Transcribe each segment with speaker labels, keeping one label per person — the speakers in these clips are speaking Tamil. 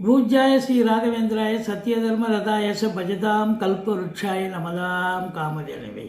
Speaker 1: பூஜ்யாய ஸ்ரீ ராகவேந்திராய சத்யதர்ம ரதாயச பஜதாம் கல்பருட்சாய நமதாம் காமதேனவை.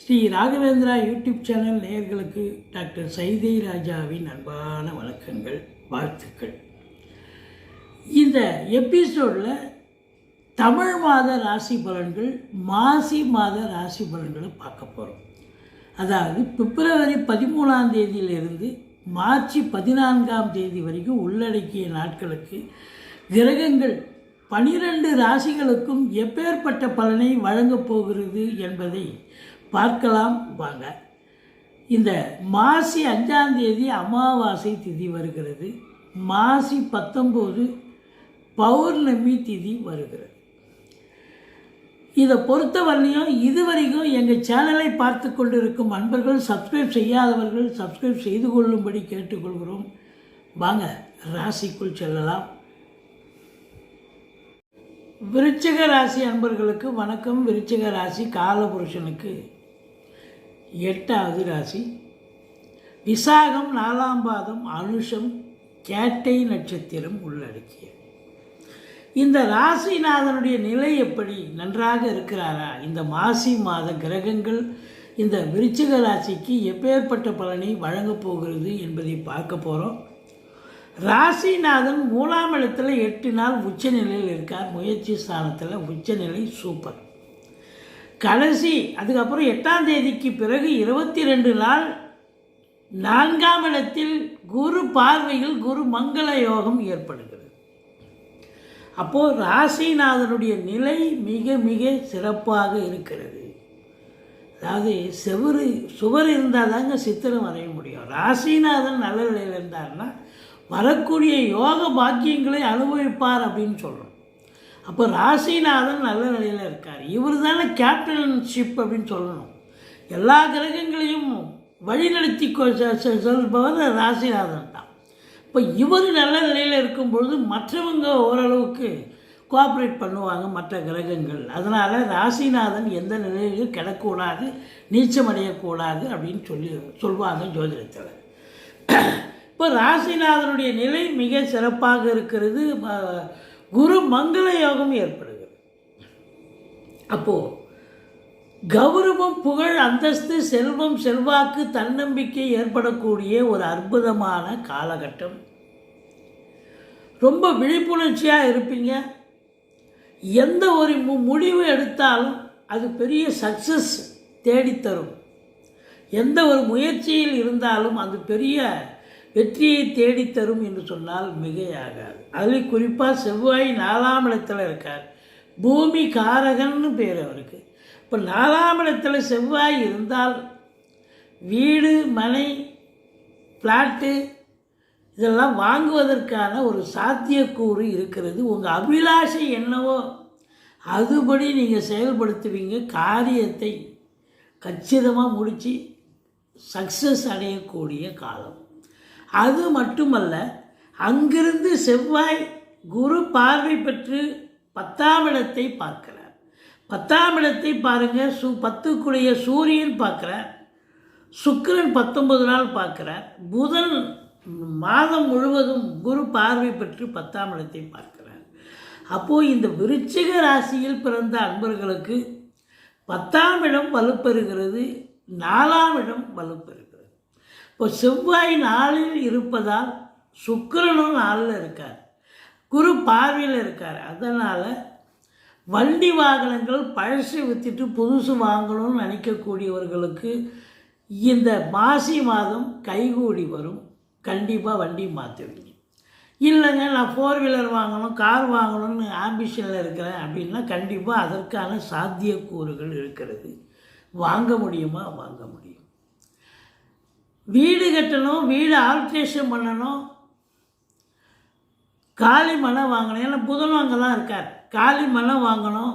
Speaker 1: ஸ்ரீ ராகவேந்திரா யூடியூப் சேனல் நேயர்களுக்கு டாக்டர் சைதை ராஜாவின் அன்பான வணக்கங்கள் வாழ்த்துக்கள். இந்த எபிசோடில் தமிழ் மாத ராசி பலன்கள் மாசி மாத ராசி பலன்களை பார்க்க போகிறோம் அதாவது பிப்ரவரி பதிமூணாம் தேதியிலிருந்து மார்ச் பதினான்காம் தேதி வரைக்கும் உள்ளடக்கிய நாட்களுக்கு கிரகங்கள் பனிரெண்டு ராசிகளுக்கும் எப்பேற்பட்ட பலனை வழங்கப் போகிறது என்பதை பார்க்கலாம் வாங்க. இந்த மாசி அஞ்சாம் தேதி அமாவாசை திதி வருகிறது. மாசி பத்தொம்போது பௌர்ணமி திதி வருகிறது. இதை பொறுத்தவரையிலையும் இதுவரைக்கும் எங்கள் சேனலை பார்த்து கொண்டிருக்கும் அன்பர்கள் சப்ஸ்கிரைப் செய்யாதவர்கள் சப்ஸ்கிரைப் செய்து கொள்ளும்படி கேட்டுக்கொள்கிறோம். வாங்க ராசிக்குள் செல்லலாம். விருச்சிக ராசி அன்பர்களுக்கு வணக்கம். விருச்சிக ராசி காலபுருஷனுக்கு எட்டாவது ராசி. விசாகம் நாலாம் பாதம் அனுஷம் கேட்டை நட்சத்திரம் உள்ளடக்கிய இந்த ராசிநாதனுடைய நிலை எப்படி? நன்றாக இருக்கிறாரா? இந்த மாசி மாத கிரகங்கள் இந்த விருச்சிக ராசிக்கு எப்பேற்பட்ட பலனை வழங்கப் போகிறது என்பதை பார்க்க போகிறோம் ராசிநாதன் மூலாம் இடத்துல எட்டு நாள் உச்சநிலையில் இருக்கார். முயற்சி ஸ்தானத்தில் உச்சநிலை சூப்பர் கடைசி அதுக்கப்புறம் எட்டாம் தேதிக்கு பிறகு இருபத்தி ரெண்டு நாள் நான்காம் இடத்தில் குரு பார்வையில் குரு மங்கள யோகம் ஏற்படுகிறது. அப்போது ராசிநாதனுடைய நிலை மிக மிக சிறப்பாக இருக்கிறது. அதாவது செவரு சுவர் இருந்தால் தாங்க சித்திரம் வரைய முடியும். ராசிநாதன் நல்ல நிலையில் இருந்தார்னா வரக்கூடிய யோக பாக்கியங்களை அனுபவிப்பார் அப்படின்னு சொல்கிறோம் அப்போ ராசிநாதன் நல்ல நிலையில் இருக்கார். இவர் தானே கேப்டன்ஷிப் அப்படின்னு சொல்லணும். எல்லா கிரகங்களையும் வழிநடத்தி கொ- செல்பவர் ராசிநாதன் தான். இப்போ இவர் நல்ல நிலையில் இருக்கும் பொழுது மற்றவங்க ஓரளவுக்கு கோஆப்ரேட் பண்ணுவாங்க மற்ற கிரகங்கள். அதனால் ராசிநாதன் எந்த நிலையிலும் கிடக்கூடாது நீச்சமடையக்கூடாது அப்படின்னு சொல்லி சொல்லுவாங்க ஜோதிடத்தில் இப்போ ராசிநாதனுடைய நிலை மிக சிறப்பாக இருக்கிறது. குரு மங்கள யோகம் ஏற்படுகிறது. அப்போது கௌரவம் புகழ் அந்தஸ்து செல்வம் செல்வாக்கு தன்னம்பிக்கை ஏற்படக்கூடிய ஒரு அற்புதமான காலகட்டம். ரொம்ப விழிப்புணர்ச்சியாக இருப்பீங்க. எந்த ஒரு மு- முடிவு எடுத்தாலும் அது பெரிய சக்ஸஸ் தேடித்தரும் எந்த ஒரு முயற்சியில் இருந்தாலும் அது பெரிய வெற்றியை தேடித்தரும் என்று சொன்னால் மிகையாகாது. அதில் குறிப்பாக செவ்வாய் நாலாம் இடத்துல இருக்கார். பூமி காரகன்னு பேர் அவருக்கு. இப்போ நாலாம் இடத்துல செவ்வாய் இருந்தால் வீடு மனை ஃப்ளாட்டு இதெல்லாம் வாங்குவதற்கான ஒரு சாத்தியக்கூறு இருக்கிறது. உங்கள் அபிலாஷை என்னவோ அதுபடி நீங்கள் செயல்படுத்துவீங்க. காரியத்தை கச்சிதமாக முடித்து சக்ஸஸ் அடையக்கூடிய காலம். அது மட்டுமல்ல அங்கிருந்து செவ்வாய் குரு பார்வை பெற்று பத்தாம் இடத்தை பார்க்கிறார். பத்தாம் இடத்தை பாருங்கள் சு பத்துக்குடைய சூரியன் பார்க்குறார். சுக்கிரன் பத்தொன்பது நாள் பார்க்குறார். புதன் மாதம் முழுவதும் குரு பார்வை பெற்று பத்தாம் இடத்தை பார்க்கிறார். அப்போது இந்த விருச்சிக ராசியில் பிறந்த அன்பர்களுக்கு பத்தாம் இடம் வலுப்பெறுகிறது நாலாம் இடம் வலுப்பெறுகிறது. இப்போ செவ்வாய் நாளில் இருப்பதால் சுக்கிரனும் நாளில் இருக்கார். குரு பார்வையில் இருக்கார். அதனால் வண்டி வாகனங்கள் பழசு விற்றுட்டு புதுசு வாங்கணும்னு நினைக்கக்கூடியவர்களுக்கு இந்த மாசி மாதம் கைகூடி வரும். கண்டிப்பாக வண்டி மாற்றுவீங்க இல்லைங்க நான் ஃபோர் வீலர் வாங்கணும் கார் வாங்கணும்னு ஆம்பிஷனில் இருக்கிறேன் அப்படின்னா கண்டிப்பாக அதற்கான சாத்தியக்கூறுகள் இருக்கிறது. வாங்க முடியுமா? வாங்க முடியும். வீடு கட்டணும் வீடு ஆல்ட்ரேஷன் பண்ணணும். காலி மனம் வாங்கணும். ஏன்னா புதனும் அங்கே தான் இருக்கார். காலி வாங்கணும்.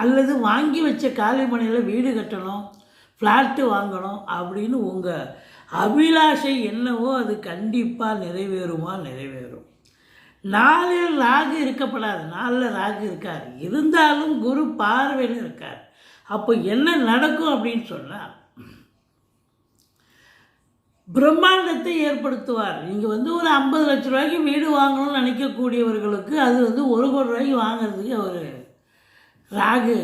Speaker 1: அல்லது வாங்கி வச்ச காலி மனையில் வீடு கட்டணும் ஃப்ளாட்டு வாங்கணும் அப்படின்னு உங்கள் அபிலாஷை என்னவோ அது கண்டிப்பாக நிறைவேறுமா நிறைவேறும். நாளில் ராகு இருக்கப்படாது. நாளில் ராகு இருக்கார். இருந்தாலும் குரு பார்வையில் இருக்கார். அப்போ என்ன நடக்கும் அப்படின்னு சொன்னால் பிரம்மாண்டத்தை ஏற்படுத்துவார். நீங்கள் வந்து ஒரு ஐம்பது லட்ச ரூபாய்க்கு வீடு வாங்கணும்னு நினைக்கக்கூடியவர்களுக்கு அது வந்து ஒரு கோடி ரூபாய்க்கு வாங்குறதுக்கு அவர் ராகு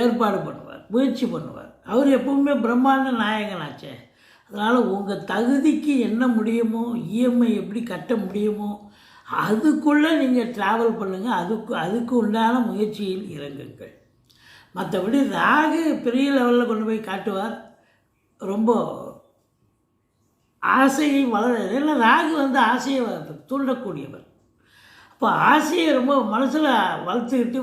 Speaker 1: ஏற்பாடு பண்ணுவார் முயற்சி பண்ணுவார். அவர் எப்பவுமே பிரம்மாண்ட நாயகனாச்சே. அதனால் உங்கள் தகுதிக்கு என்ன முடியுமோ இஎம்ஐ எப்படி கட்ட முடியுமோ அதுக்குள்ளே நீங்கள் ட்ராவல் பண்ணுங்கள் அதுக்கு அதுக்கு உண்டான முயற்சியில் இறங்குங்கள். மற்றபடி ராகு பெரிய லெவலில் கொண்டு போய் காட்டுவார். ரொம்ப ஆசையை வளர இல்லை ராகு வந்து ஆசையை தூண்டக்கூடியவர். இப்போ ஆசையை ரொம்ப மனசில் வளர்த்துக்கிட்டு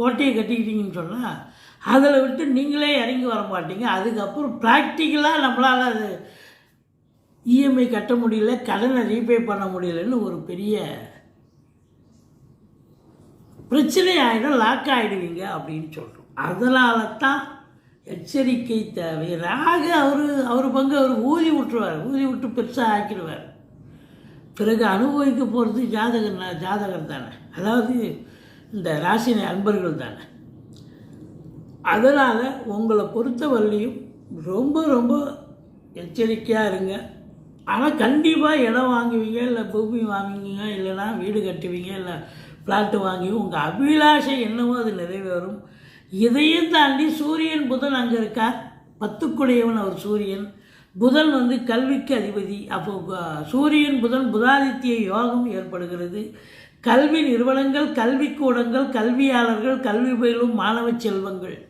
Speaker 1: கோட்டையை கட்டிக்கிட்டீங்கன்னு சொன்னால் அதில் விட்டு நீங்களே இறங்கி வர மாட்டீங்க. அதுக்கப்புறம் ப்ராக்டிக்கலாக நம்மளால் அது இஎம்ஐ கட்ட முடியல கடனை ரீபே பண்ண முடியலன்னு ஒரு பெரிய பிரச்சனை ஆகிடும் லாக் ஆகிடுவீங்க அப்படின்னு சொல்கிறோம் அதனால தான் எச்சரிக்கை தேவை. ராகு அவர் அவர் பங்கு அவர் ஊதி விட்டுருவார். ஊதி விட்டு பெருசாக ஆக்கிடுவார். பிறகு அனுபவிக்க போகிறது ஜாதகர் ஜாதகர் தானே. அதாவது இந்த ராசினி அன்பர்கள் தானே. அதனால் உங்களை பொறுத்தவரையும் ரொம்ப ரொம்ப எச்சரிக்கையாக இருங்க. ஆனால் கண்டிப்பாக இடம் வாங்குவீங்க இல்லை பூமி வாங்குவீங்க இல்லைன்னா வீடு கட்டுவீங்க இல்லை ஃப்ளாட்டு வாங்கி உங்கள் அபிலாஷை என்னவோ அது நிறைவேறும். இதையும் தாண்டி சூரியன் புதன் அங்கே இருக்கார். பத்துக்குடையவன் அவர் சூரியன். புதன் வந்து கல்விக்கு அதிபதி. அப்போ சூரியன் புதன் புதாதித்ய யோகம் ஏற்படுகிறது. கல்வி நிறுவனங்கள் கல்விக்கூடங்கள் கல்வியாளர்கள் கல்வி பயிலும் மாணவ செல்வங்கள்.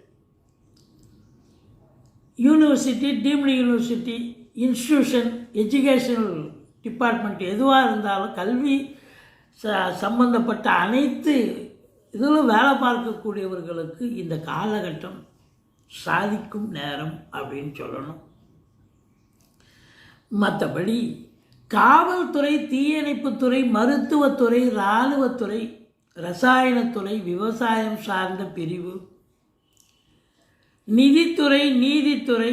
Speaker 1: University deemed university institution educational department எதுவாக இருந்தாலும் கல்வி ச சம்பந்தப்பட்ட அனைத்து இதில் வேலை பார்க்கக்கூடியவர்களுக்கு இந்த காலகட்டம் சாதிக்கும் நேரம் அப்படின்னு சொல்லணும். மற்றபடி காவல்துறை தீயணைப்புத்துறை மருத்துவத்துறை இராணுவத்துறை ரசாயனத்துறை விவசாயம் சார்ந்த பிரிவு நிதித்துறை நீதித்துறை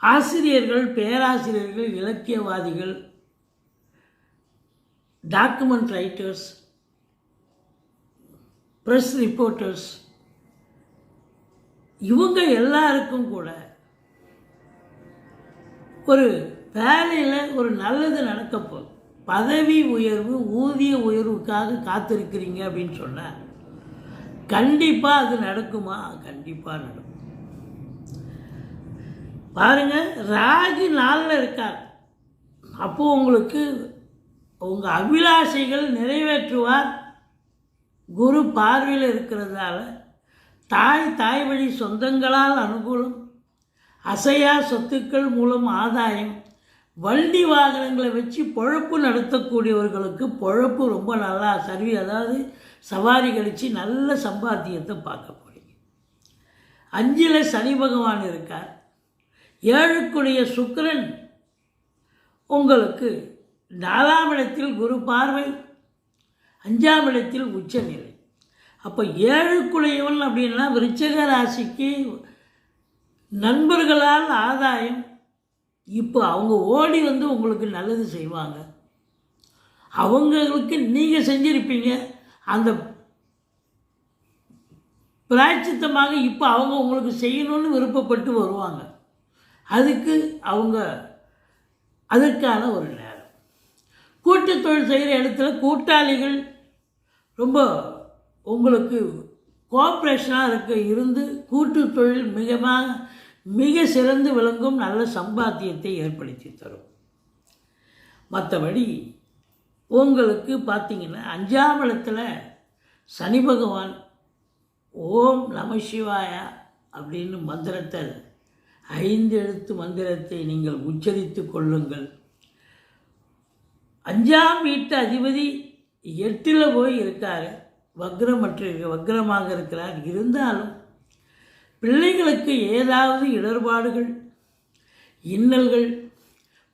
Speaker 1: ஆசிரியர்கள் பேராசிரியர்கள் இலக்கியவாதிகள் டாக்குமெண்ட் ரைட்டர்ஸ் ப்ரெஸ் ரிப்போர்ட்டர்ஸ் இவங்க எல்லாருக்கும் கூட ஒரு வேலையில் ஒரு நல்லது நடக்க போகுது பதவி உயர்வு ஊதிய உயர்வுக்காக காத்திருக்கிறீங்க அப்படின்னு சொன்னார் கண்டிப்பாக அது நடக்குமா? கண்டிப்பாக நடக்கும். பாருங்க ராகு நாளில் இருக்கார். அப்போது உங்களுக்கு உங்கள் அபிலாஷைகள் நிறைவேற்றுவார். குரு பார்வையில் இருக்கிறதால தாய் தாய் வழி சொந்தங்களால் அனுகூலம் அசையா சொத்துக்கள் மூலம் ஆதாயம் வண்டி வாகனங்களை வச்சு பொழப்பு நடத்தக்கூடியவர்களுக்கு பொழப்பு ரொம்ப நல்லா சர்வி அதாவது சவாரி கழித்து நல்ல சம்பாத்தியத்தை பார்க்க போகிறீங்க அஞ்சில் சனி பகவான் இருக்கார். ஏழுக்குடைய சுக்கரன். உங்களுக்கு நாலாம் இடத்தில் குரு பார்வை. அஞ்சாம் இடத்தில் உச்சநிலை. அப்போ ஏழுக்குடையவன் அப்படின்னா விருச்சக ராசிக்கு நண்பர்களால் ஆதாயம். இப்போ அவங்க ஓடி வந்து உங்களுக்கு நல்லது செய்வாங்க. அவங்களுக்கு நீங்கள் செஞ்சிருப்பீங்க. அந்த பிராய்ச்சித்தமாக இப்போ அவங்க உங்களுக்கு செய்யணும்னு விருப்பப்பட்டு வருவாங்க. அதுக்கு அவங்க அதற்கான ஒரு நேரம். கூட்டுத்தொழில் செய்கிற இடத்துல கூட்டாளிகள் ரொம்ப உங்களுக்கு கோஆப்ரேஷனாக இருக்க இருந்து கூட்டு தொழில் மிகமாக மிக சிறந்து விளங்கும் நல்ல சம்பாத்தியத்தை ஏற்படுத்தி தரும். மற்றபடி உங்களுக்கு பார்த்தீங்கன்னா அஞ்சாம் இடத்துல சனி பகவான் ஓம் நம சிவாயா அப்படின்னு மந்திரத்தை ஐந்து எழுத்து மந்திரத்தை நீங்கள் உச்சரித்து கொள்ளுங்கள். அஞ்சாம் வீட்டு அதிபதி எட்டில் போய் இருக்கார். வக்ரமற்ற வக்ரமாக இருக்கிறார். இருந்தாலும் பிள்ளைகளுக்கு ஏதாவது இடர்பாடுகள் இன்னல்கள்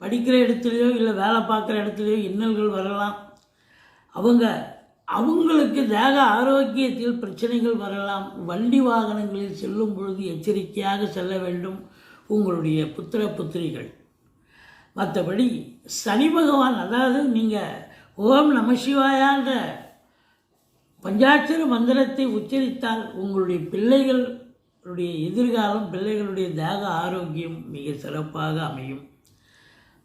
Speaker 1: படிக்கிற இடத்துலையோ இல்லை வேலை பார்க்குற இடத்துலையோ இன்னல்கள் வரலாம். அவங்க அவங்களுக்கு தேக ஆரோக்கியத்தில் பிரச்சனைகள் வரலாம். வண்டி வாகனங்களில் செல்லும் பொழுது எச்சரிக்கையாக செல்ல வேண்டும் உங்களுடைய புத்திர புத்திரிகள். மற்றபடி சனி பகவான் அதாவது நீங்கள் ஓம் நம சிவாயான்ற பஞ்சாட்சர மந்திரத்தை உச்சரித்தால் உங்களுடைய பிள்ளைகளுடைய எதிர்காலம் பிள்ளைகளுடைய தேக ஆரோக்கியம் மிக சிறப்பாக அமையும்.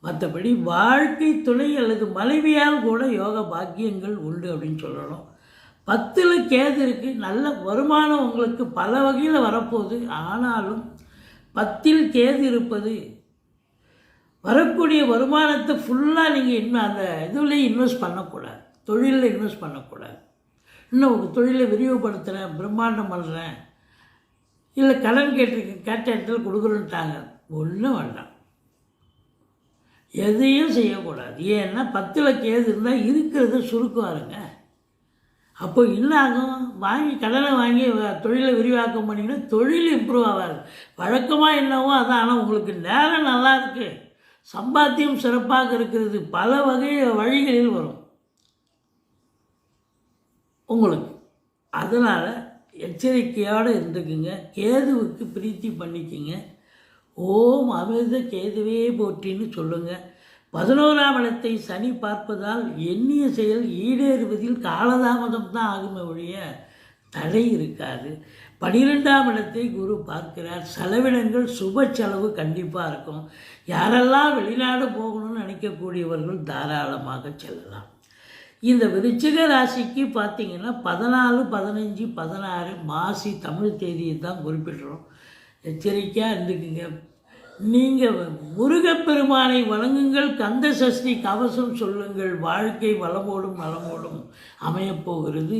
Speaker 1: மற்றபடி வாழ்க்கை துணை அல்லது மனைவியால் கூட யோக பாக்கியங்கள் உண்டு அப்படின்னு சொல்லணும். பத்தில் கேது இருக்கு. நல்ல வருமானம் உங்களுக்கு பல வகையில் வரப்போகுது. ஆனாலும் பத்தில் கேது இருப்பது வரக்கூடிய வருமானத்தை ஃபுல்லாக நீங்கள் இன்னும் அந்த இதுலேயும் இன்வெஸ்ட் பண்ணக்கூடாது. தொழிலில் இன்வெஸ்ட் பண்ணக்கூடாது. இன்னும் உங்கள் தொழிலை விரிவுபடுத்துகிறேன் பிரம்மாண்டம் பண்ணுறேன் இல்லை கடன் கேட்டிருக்கேன் கேட்ட இடத்துல கொடுக்குறேன்ட்டாங்க. ஒன்றும் வேண்டாம். எதையும் செய்யக்கூடாது. ஏன்னா பத்துலக்கு ஏது இருந்தால் இருக்கிறத சுருக்குவாருங்க. அப்போ என்ன ஆகும்? வாங்கி கடனை வாங்கி வ- தொழிலை விரிவாக்கம் பண்ணிங்கன்னா தொழில் இம்ப்ரூவ் ஆகாது. வழக்கமாக என்னவோ அதான் ஆனால் உங்களுக்கு நேரம் நல்லா இருக்குது சம்பாத்தியம் சிறப்பாக இருக்கிறது. பல வகை வழிகளில் வரும். உங்களுக்கு. அதனால் எச்சரிக்கையோடு இருந்துக்குங்க. கேதுவுக்கு பிரீத்தி பண்ணிக்கங்க. ஓம் அமிர்த கேதுவே போற்றின்னு சொல்லுங்கள் பதினோராம் இடத்தை சனி பார்ப்பதால் எண்ணிய செயல் ஈடேறுவதில் காலதாமதம் தான் ஆகுமே ஒழிய தடை இருக்காது. பனிரெண்டாம் இடத்தை குரு பார்க்கிறார். செலவினங்கள் சுப செலவு கண்டிப்பாக இருக்கும். யாரெல்லாம் வெளிநாடு போகணும்னு நினைக்கக்கூடியவர்கள் தாராளமாக செல்லலாம். இந்த விருச்சிக ராசிக்கு பார்த்தீங்கன்னா பதினாலு பதினஞ்சு பதினாறு மாசி தமிழ் தேதியை தான் குறிப்பிடுறோம். எச்சரிக்கையாக இருந்துக்குங்க. நீங்கள் முருகப்பெருமானை வழங்குங்கள் கந்த சஷ்டி கவசம் சொல்லுங்கள் வாழ்க்கை வளமோடும் நலமோடும் அமையப்போகிறது